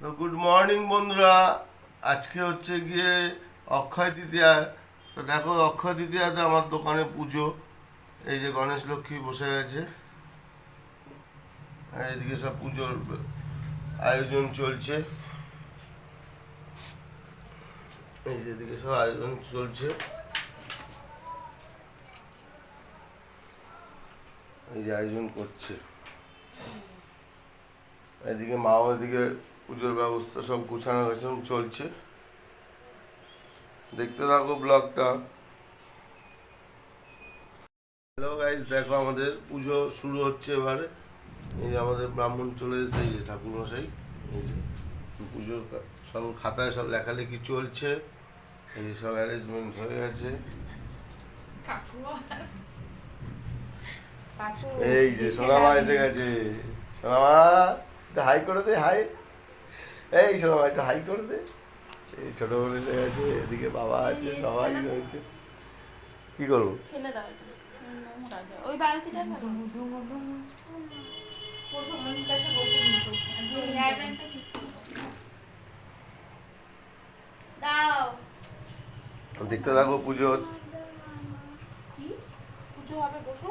তো good morning বন্ধুরা। আজকে হচ্ছে গিয়ে অক্ষয় তৃতীয়া। তো দেখো অক্ষয় তৃতীয়াতে আমার দোকানে পুজো। এই যে গণেশ লক্ষ্মী বসে গেছে। এদিকে সব পুজোর আয়োজন চলছে। এই যে এদিকে সব আয়োজন চলছে। এই যে আয়োজন করছে। এদিকে মাও এদিকে পুজোর ব্যবস্থা সব গুছানো গেছানো চলছে। দেখতে থাকো ব্লগটা। হ্যালো গাইজ দেখো আমাদের পুজো শুরু হচ্ছে এবারে। এই যে আমাদের ব্রাহ্মণ চলে এসেছে এই যে ঠাকুরমশাই। এই যে পুজোর সব খাতায় সব লেখালেখি চলছে। এই যে সব অ্যারেঞ্জমেন্ট হয়ে গেছে। এই যে সোনামা এসে গেছে। সোনামা হাই করে দে হাই এই সোনামা একটু হাই করে দে। এই ছোট বোন এসে গেছে এদিকে বাবা আছে সবাই রয়েছে। কি করব? ফেলে দাও। ওই বালতিটা দেখতে থাকো পুজো কি? পুজো হবে বসো।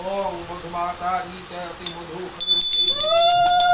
ओम मधुमातारी चयति मधु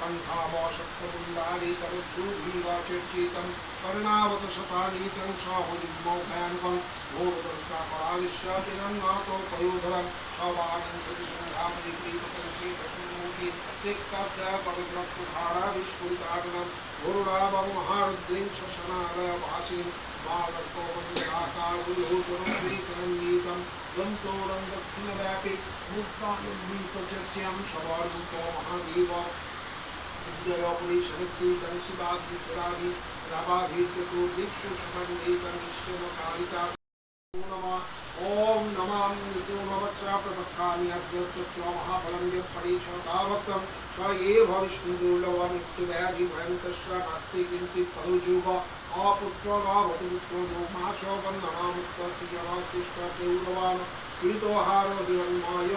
कण्ठामाशक्तपुण्डालीकरद्रूभीवाचेच्चेतं कर्णावत शतानीतं साहुलिमौघान्वं भोगदर्शनापरालिश्याचिनं नाथोपयोधरं शवानन्दविसङ्घामधिप्रीतकल्पीकशुमूर्ति सिक्ताद्या पवित्रप्रधारा विस्फुरितागनं गुरुरावमहारुद्रीं शशनालयवासीं मागस्तोमन्दाकारभूतरुप्रीतरङ्गीतं द्वन्तो रङ्गक्षिणव्यापि मुक्तानुद्वीपचर्च्यं शवार्जुतो महादेव ीतनिशिवाभिसुराभि रवाभिर्चतुर्दिक्षुषमन्देतनिश्चमकालिका ॐ नमामि सोमवत्सा प्रपक्षामि अभ्यस्तत्वा महाफलं यत्परीक्षताभक्तं स एव विष्णुदुर्लभमित्युवैरिभयन्तश्च नास्ति किञ्चित् पीतोहारो, दिवन्माय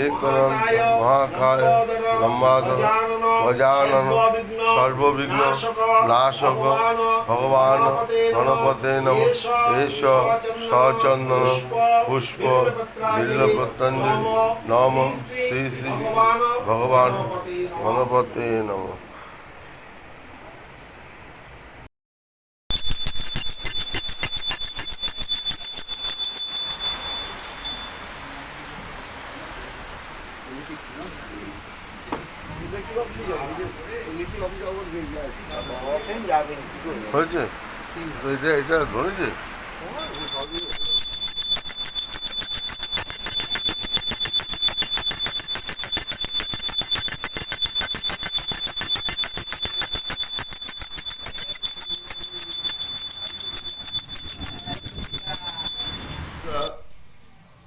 একরম মহাকায় লম্বাধর গজানন সর্ববিঘ্ন নাশক ভগবান গণপতে নম এস সচন্দন পুষ্প বিল্ল প্রত্যঞ্জলি নম শ্রী শ্রী ভগবান গণপতে নম হয়েছে এটা এটা ধরেছে?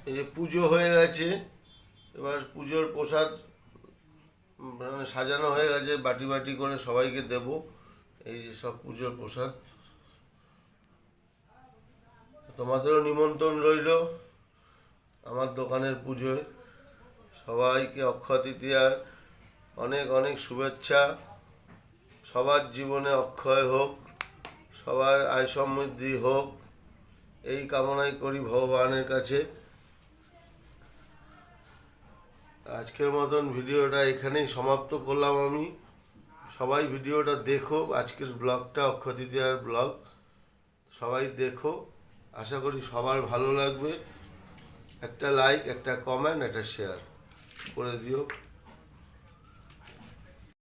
এই যে পুজো হয়ে গেছে এবার পুজোর প্রসাদ সাজানো হয়ে গেছে, বাটি বাটি করে সবাইকে দেব। এই যে সব পুজোর প্রসাদ। তোমাদেরও নিমন্ত্রণ রইল আমার দোকানের পুজোয়। সবাইকে অক্ষয় তৃতীয়ার অনেক অনেক শুভেচ্ছা। সবার জীবনে অক্ষয় হোক, সবার আয় সমৃদ্ধি হোক, এই কামনাই করি ভগবানের কাছে। আজকের মতন ভিডিওটা এখানেই সমাপ্ত করলাম আমি। সবাই ভিডিওটা দেখো, আজকের ব্লগটা অক্ষয় ব্লগ। সবাই দেখো, আশা করি সবার ভালো লাগবে। একটা লাইক একটা কমেন্ট একটা শেয়ার করে দিও।